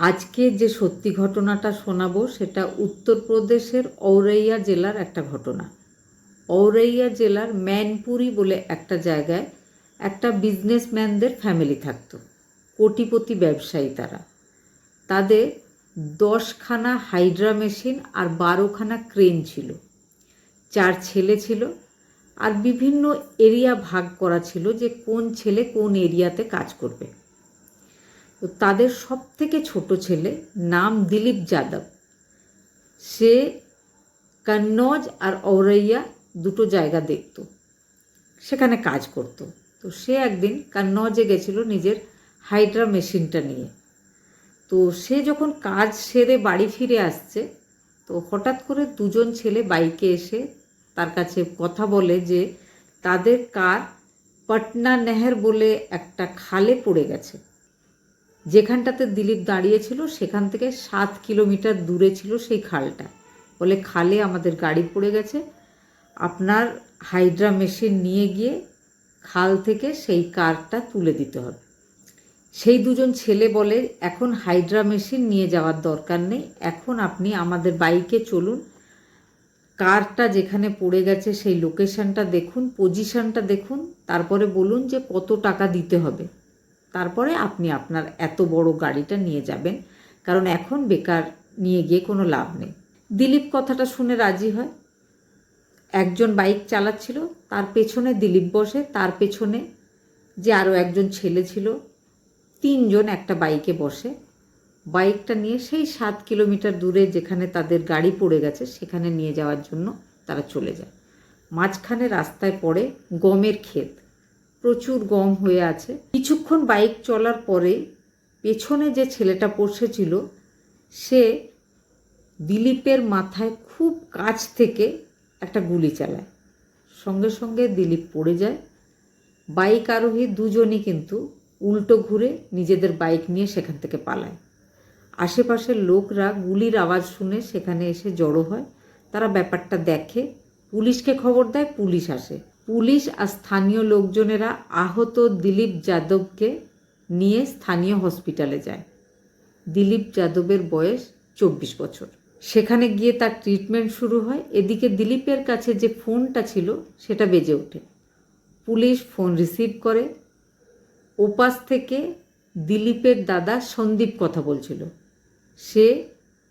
আজকে যে সত্যি ঘটনাটা শোনাবো সেটা উত্তরপ্রদেশের ঔরৈয়া জেলার একটা ঘটনা। ঔরৈয়া জেলার ম্যানপুরি বলে একটা জায়গায় একটা বিজনেসম্যানদের ফ্যামিলি থাকতো, কোটিপতি ব্যবসায়ী তারা। তাদের দশখানা হাইড্রা মেশিন আর বারোখানা ক্রেন ছিল। চার ছেলে ছিল আর বিভিন্ন এরিয়া ভাগ করা ছিল যে কোন ছেলে কোন এরিয়াতে কাজ করবে। তো তাদের সব থেকে ছোট ছেলে নাম দিলীপ যাদব। সে কন্নজ আর ঔরৈয়া দুটো জায়গা দেখত, সেখানে কাজ করত। তো সে একদিন কন্নজে গেছিল নিজের হাইড্রা মেশিনটা নিয়ে। তো সে যখন কাজ সেরে বাড়ি ফিরে আসছে, তো হঠাৎ করে দুজন ছেলে বাইকে এসে তার কাছে কথা বলে যে, তাদের কার পটনা নেহের বলে একটা খালে পড়ে গেছে। যেখানটাতে দিলীপ দাঁড়িয়েছিল, সেখান থেকে সাত কিলোমিটার দূরে ছিল সেই খালটা। বলে খালে আমাদের গাড়ি পড়ে গেছে। আপনার হাইড্রা মেশিন নিয়ে গিয়ে খাল থেকে সেই কারটা তুলে দিতে হবে। সেই দুজন ছেলে বলে, এখন হাইড্রা মেশিন নিয়ে যাওয়ার দরকার নেই। এখন আপনি আমাদের বাইকে চলুন। কারটা যেখানে পড়ে গেছে সেই লোকেশনটা দেখুন, পজিশনটা দেখুন। তারপরে বলুন যে কত টাকা দিতে হবে। তারপরে আপনি আপনার এত বড় গাড়িটা নিয়ে যাবেন, কারণ এখন বেকার নিয়ে গিয়ে কোনো লাভ নেই। দিলীপ কথাটা শুনে রাজি হয়। একজন বাইক চালাচ্ছিল, তার পেছনে দিলীপ বসে, তার পেছনে যে আরও একজন ছেলে ছিল, তিনজন একটা বাইকে বসে। বাইকটা নিয়ে সেই সাত কিলোমিটার দূরে যেখানে তাদের গাড়ি পড়ে গেছে, সেখানে নিয়ে যাওয়ার জন্য তারা চলে যায়। মাঝখানে রাস্তায় পড়ে গমের ক্ষেত। প্রচুর গম হয়ে আছে। কিছুক্ষণ বাইক চলার পরে পেছনে যে ছেলেটা বসেছিল, সে দিলীপের মাথায় খুব কাছ থেকে একটা গুলি চালায়। সঙ্গে সঙ্গে দিলীপ পড়ে যায়। বাইক আরোহী দুজনই কিন্তু উল্টো ঘুরে নিজেদের বাইক নিয়ে সেখান থেকে পালায়। আশেপাশের লোকরা গুলির আওয়াজ শুনে সেখানে এসে জড়ো হয়। তারা ব্যাপারটা দেখে, পুলিশকে খবর দেয়, পুলিশ আসে। পুলিশ আর স্থানীয় লোকজনেরা আহত দিলীপ যাদবকে নিয়ে স্থানীয় হসপিটালে যায়। দিলীপ যাদবের বয়স চব্বিশ বছর। সেখানে গিয়ে তার ট্রিটমেন্ট শুরু হয়। এদিকে দিলীপের কাছে যে ফোনটা ছিল, সেটা বেজে ওঠে। পুলিশ ফোন রিসিভ করে। ওপাশ থেকে দিলীপের দাদা সন্দীপ কথা বলছিল। সে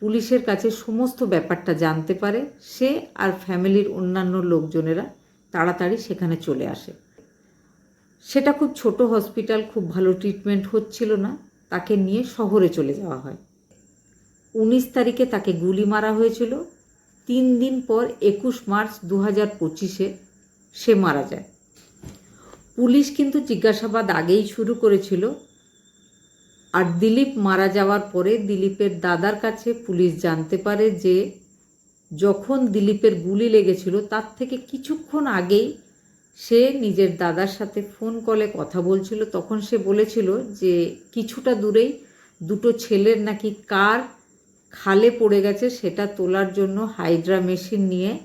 পুলিশের কাছে সমস্ত ব্যাপারটা জানতে পারে। সে আর ফ্যামিলির অন্যান্য লোকজনেরা তাড়াতাড়ি সেখানে চলে আসে। সেটা খুব ছোট হসপিটাল, খুব ভালো ট্রিটমেন্ট হচ্ছিল না। তাকে নিয়ে শহরে চলে যাওয়া হয়। উনিশ তারিখে তাকে গুলি মারা হয়েছিল। তিন দিন পর একুশ মার্চ দু হাজার পঁচিশে সে মারা যায়। পুলিশ কিন্তু জিজ্ঞাসাবাদ আগেই শুরু করেছিল। আর দিলীপ মারা যাওয়ার পরে দিলীপের দাদার কাছে পুলিশ জানতে পারে যে যখন দিলীপের গুলি লেগেছিল, তার থেকে কিছুক্ষণ আগেই সে নিজের দাদার সাথে ফোন কলে কথা বলছিল। তখন সে বলেছিল যে, কিছুটা দূরেই দুটো ছেলের নাকি কার খালে পড়ে গেছে, সেটা তোলার জন্য হাইড্রা মেশিন নিয়ে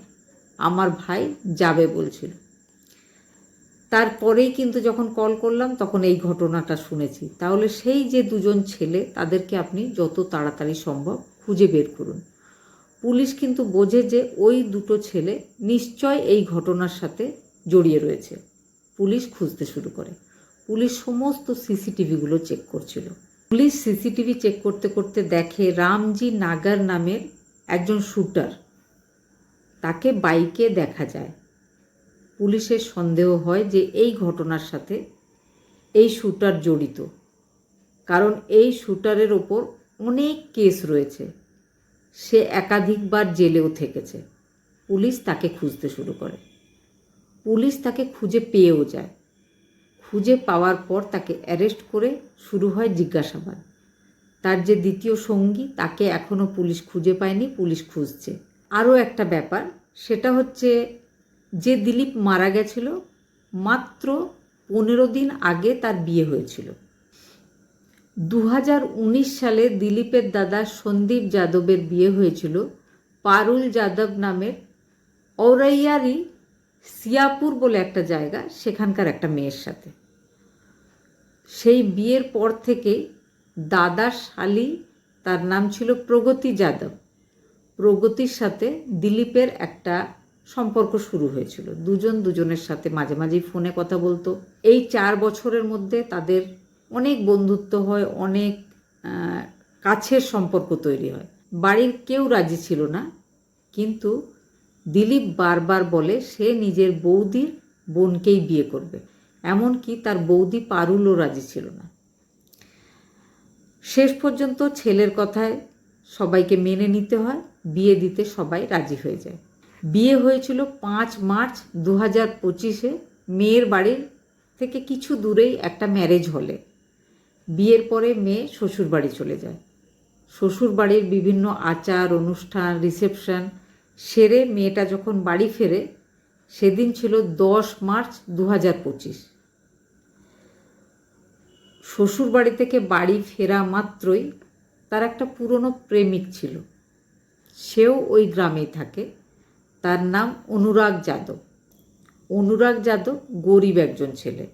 আমার ভাই যাবে বলছিল। তারপরেই কিন্তু যখন কল করলাম, তখন এই ঘটনাটা শুনেছি। তাহলে সেই যে দুজন ছেলে, তাদেরকে আপনি যত তাড়াতাড়ি সম্ভব খুঁজে বের করুন। পুলিশ কিন্তু বোঝে যে ওই দুটো ছেলে নিশ্চয় এই ঘটনার সাথে জড়িয়ে রয়েছে। পুলিশ খুঁজতে শুরু করে। পুলিশ সমস্ত সিসিটিভিগুলো চেক করছিল। পুলিশ সিসিটিভি চেক করতে করতে দেখে রামজি নাগার নামের একজন শুটার। তাকে বাইকে দেখা যায়। পুলিশের সন্দেহ হয় যে এই ঘটনার সাথে এই শুটার জড়িত। কারণ এই শুটারের ওপর অনেক কেস রয়েছে। সে একাধিকবার জেলেও থেকেছে। পুলিশ তাকে খুঁজতে শুরু করে। পুলিশ তাকে খুঁজে পেয়েও যায়। খুঁজে পাওয়ার পর তাকে অ্যারেস্ট করে শুরু হয় জিজ্ঞাসাবাদ। তার যে দ্বিতীয় সঙ্গী, তাকে এখনও পুলিশ খুঁজে পায়নি, পুলিশ খুঁজছে। আরও একটা ব্যাপার, সেটা হচ্ছে যে দিলীপ মারা গেছিল, মাত্র পনেরো দিন আগে তার বিয়ে হয়েছিল। দু হাজার উনিশ সালে দিলীপের দাদা সন্দীপ যাদবের বিয়ে হয়েছিল। পারুল যাদব নামের ঔরাইয়ারি সিয়াপুর বলে একটা জায়গা, সেখানকার একটা মেয়ের সাথে। সেই বিয়ের পর থেকে দাদা শালি, তার নাম ছিল প্রগতি যাদব। প্রগতির সাথে দিলীপের একটা সম্পর্ক শুরু হয়েছিল। দুজন দুজনের সাথে মাঝে মাঝেই ফোনে কথা বলতো। এই চার বছরের মধ্যে তাদের অনেক বন্ধুত্ব হয়, অনেক কাছের সম্পর্ক তৈরি হয়। বাড়ির কেউ রাজি ছিল না, কিন্তু দিলীপ বারবার বলে সে নিজের বৌদির বোনকেই বিয়ে করবে। এমনকি তার বৌদি পারুলও রাজি ছিল না। শেষ পর্যন্ত ছেলের কথায় সবাইকে মেনে নিতে হয়, বিয়ে দিতে সবাই রাজি হয়ে যায়। বিয়ে হয়েছিল পাঁচ মার্চ দু হাজার পঁচিশে। মেয়ের বাড়ির থেকে কিছু দূরেই একটা ম্যারেজ হলে। বিয়ের পরে মেয়ে শ্বশুর বাড়ি চলে যায়। শ্বশুর বাড়ির বিভিন্ন আচার, অনুষ্ঠান রিসেপশন সেরে মেয়েটা যখন বাড়ি ফেরে, সেদিন ছিল দশ মার্চ দু হাজার পঁচিশ। শ্বশুর বাড়ি থেকে বাড়ি ফেরা মাত্রই তার একটা পুরনো প্রেমিক ছিল। সেও ওই গ্রামেই থাকে। তার নাম অনুরাগ যাদব। অনুরাগ যাদব গরিব একজন ছেলে।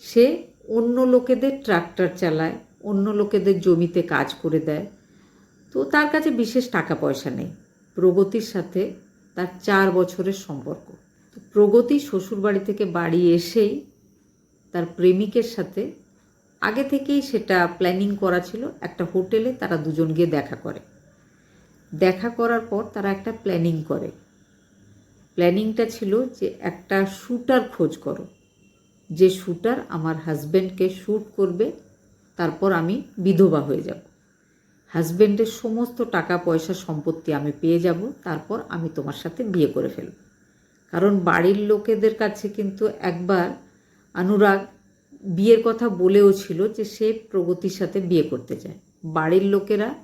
সে অন্য লোকেদের ট্রাক্টর চালায়, অন্য লোকেদের জমিতে কাজ করে দেয়। তো তার কাছে বিশেষ টাকা পয়সা নেই। প্রগতির সাথে তার চার বছরের সম্পর্ক। প্রগতি শ্বশুরবাড়ি থেকে বাড়ি এসেই তার প্রেমিকের সাথে আগে থেকেই সেটা প্ল্যানিং করা ছিল। একটা হোটেলে তারা দুজন গিয়ে দেখা করে। দেখা করার পর তারা একটা প্ল্যানিং করে। প্ল্যানিংটা ছিল যে একটা শ্যুটার খোঁজ করো। যে শ্যুটার আমার হাজব্যান্ডকে শ্যুট করবে, তারপর আমি বিধবা হয়ে যাব। হাজব্যান্ডের সমস্ত টাকা পয়সা সম্পত্তি আমি পেয়ে যাব, তারপর আমি তোমার সাথে বিয়ে করে ফেলব। কারণ বাড়ির লোকেদের কাছে কিন্তু একবার অনুরাগ বিয়ের কথা বলেও ছিল যে সে প্রগতির সাথে বিয়ে করতে চায়। বাড়ির লোকেরা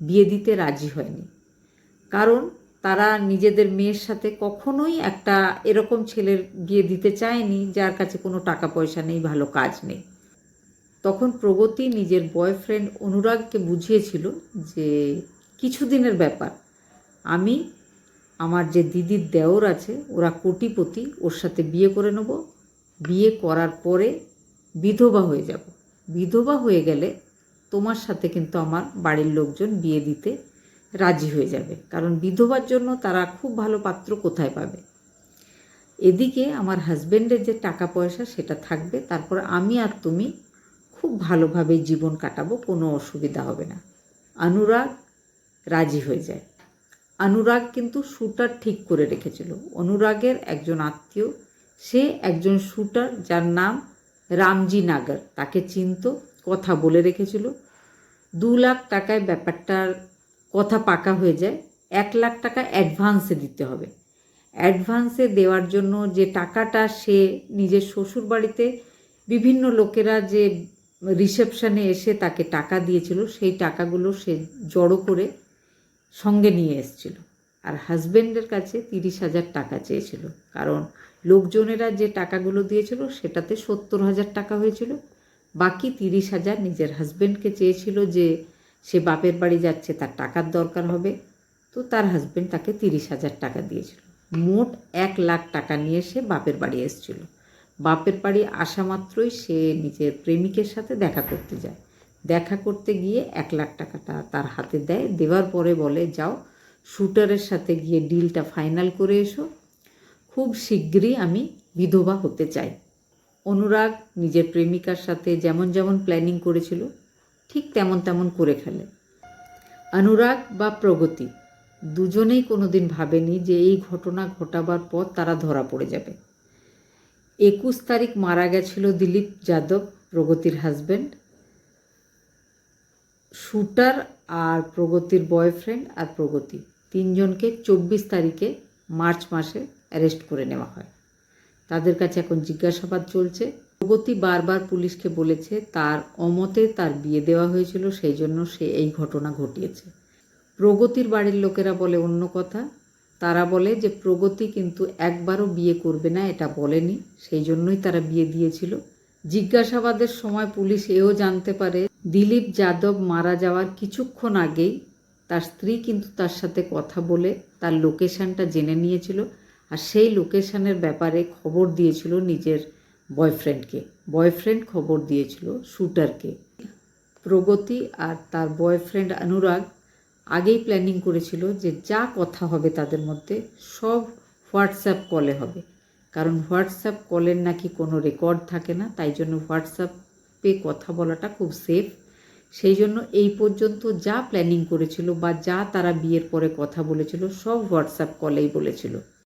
বিয়ে দিতে রাজি হয়নি। কারণ তারা নিজেদের মেয়ের সাথে কখনোই একটা এরকম ছেলের বিয়ে দিতে চায়নি, যার কাছে কোনো টাকা পয়সা নেই, ভালো কাজ নেই। তখন প্রগতি নিজের বয়ফ্রেন্ড অনুরাগকে বুঝিয়েছিল যে কিছুদিনের ব্যাপার। আমি আমার যে দিদির দেওর আছে, ওরা কোটিপতি, ওর সাথে বিয়ে করে নেব। বিয়ে করার পরে বিধবা হয়ে যাব। বিধবা হয়ে গেলে তোমার সাথে কিন্তু আমার বাড়ির লোকজন বিয়ে দিতে রাজি হয়ে যাবে। কারণ বিধবার জন্য তারা খুব ভালো পাত্র কোথায় পাবে? এদিকে আমার হাজব্যান্ডের যে টাকা পয়সা সেটা থাকবে, তারপর আমি আর তুমি খুব ভালোভাবে জীবন কাটাবো, কোনো অসুবিধা হবে না। অনুরাগ রাজি হয়ে যায়। অনুরাগ কিন্তু শ্যুটার ঠিক করে রেখেছিল। অনুরাগের একজন আত্মীয়, সে একজন শ্যুটার যার নাম রামজি নাগার। তাকে চিনত, কথা বলে রেখেছিল। দু লাখ টাকায় ব্যাপারটার কথা পাকা হয়ে যায়, এক লাখ টাকা অ্যাডভান্সে দিতে হবে। অ্যাডভান্সে দেওয়ার জন্য যে টাকাটা সে নিজের শ্বশুর বাড়িতে বিভিন্ন লোকেরা যে রিসেপশানে এসে তাকে টাকা দিয়েছিল, সেই টাকাগুলো সে জড়ো করে সঙ্গে নিয়ে এসেছিল। আর হাজব্যান্ডের কাছে তিরিশ হাজার টাকা চেয়েছিল। কারণ লোকজনেরা যে টাকাগুলো দিয়েছিল, সেটাতে সত্তর হাজার টাকা হয়েছিল। বাকি তিরিশ হাজার নিজের হাজব্যান্ডকে চেয়েছিল যে সে বাপের বাড়ি যাচ্ছে, তার টাকার দরকার হবে। তো তার হাজব্যান্ড তাকে তিরিশ হাজার টাকা দিয়েছিল। মোট এক লাখ টাকা নিয়ে সে বাপের বাড়ি এসেছিল। বাপের বাড়ি আসা মাত্রই সে নিজের প্রেমিকের সাথে দেখা করতে যায়। দেখা করতে গিয়ে এক লাখ টাকাটা তার হাতে দেয়। দেওয়ার পরে বলে, যাও শ্যুটারের সাথে গিয়ে ডিলটা ফাইনাল করে এসো। খুব শীঘ্রই আমি বিধবা হতে চাই। অনুরাগ নিজের প্রেমিকার সাথে যেমন যেমন প্ল্যানিং করেছিল ঠিক তেমন তেমন করে ফেলে অনুরাগ বা প্রগতি, দুজনেই কোনোদিন ভাবেনি যে এই ঘটনা ঘটাবার পর তারা ধরা পড়ে যাবে। একুশ তারিখ মারা গেছিল দিলীপ যাদব, প্রগতির হাজব্যান্ড শুটার আর প্রগতির বয়ফ্রেন্ড আর প্রগতি। তিনজনকে চব্বিশ তারিখে মার্চ মাসে অ্যারেস্ট করে নেওয়া হয়। তাদের কাছে এখন জিজ্ঞাসাবাদ চলছে। প্রগতি বারবার পুলিশকে বলেছে, তার অমতে তার বিয়ে দেওয়া হয়েছিল, সেই জন্য সে এই ঘটনা ঘটিয়েছে। প্রগতির বাড়ির লোকেরা বলে অন্য কথা। তারা বলে যে, প্রগতি কিন্তু একবারও বিয়ে করবে না, এটা বলেনি, সেই জন্যই তারা বিয়ে দিয়েছিল। জিজ্ঞাসাবাদের সময় পুলিশ এও জানতে পারে, দিলীপ যাদব মারা যাওয়ার কিছুক্ষণ আগেই তার স্ত্রী কিন্তু তার সাথে কথা বলে তার লোকেশনটা জেনে নিয়েছিল, আর সেই লোকেশানের ব্যাপারে খবর দিয়েছিল নিজের বয়ফ্রেন্ডকে। বয়ফ্রেন্ড খবর দিয়েছিল শ্যুটারকে প্রগতি আর তার বয়ফ্রেন্ড অনুরাগ আগেই প্ল্যানিং করেছিল যে যা কথা হবে তাদের মধ্যে সব হোয়াটসঅ্যাপ কলে হবে। কারণ হোয়াটসঅ্যাপ কলের নাকি কোনো রেকর্ড থাকে না, তাই জন্য হোয়াটসঅ্যাপে কথা বলাটা খুব সেফ। সেই জন্য এই পর্যন্ত যা প্ল্যানিং করেছিল বা যা তারা বিয়ের পরে কথা বলেছিল সব হোয়াটসঅ্যাপ কলেই বলেছিল।